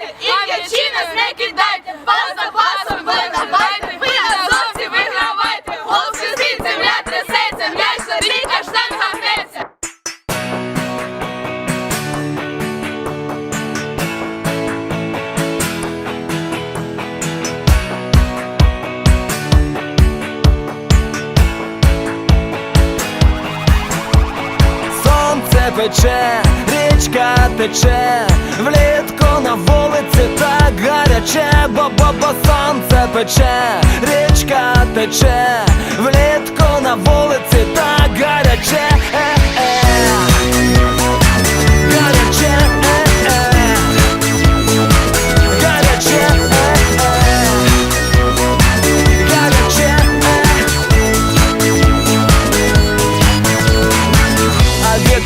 нас не кидайте, пас за пасом ви давайте, ви вигравайте, гол світ, земля трясеться, м'яч летить, аж штанга гнеться. Сонце пече, річка тече, влітку на бо сонце пече, річка тече, влітку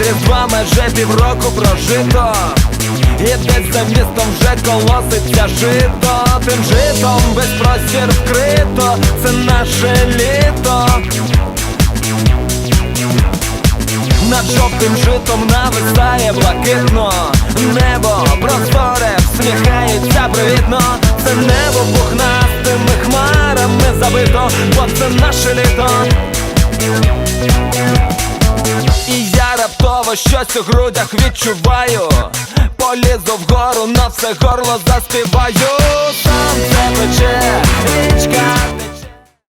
А від різдва майже півроку прожито. І десь за містом вже колоситься жито. Тим житом весь простір вкрито. Це наше літо. Над жовтим житом нависає блакитно. Небо просторе всміхається привітно. Це небо пухнастими хмарами забито, бо це наше літо щось у грудях відчуваю. Полізу вгору, на все горло заспіваю. Сам себе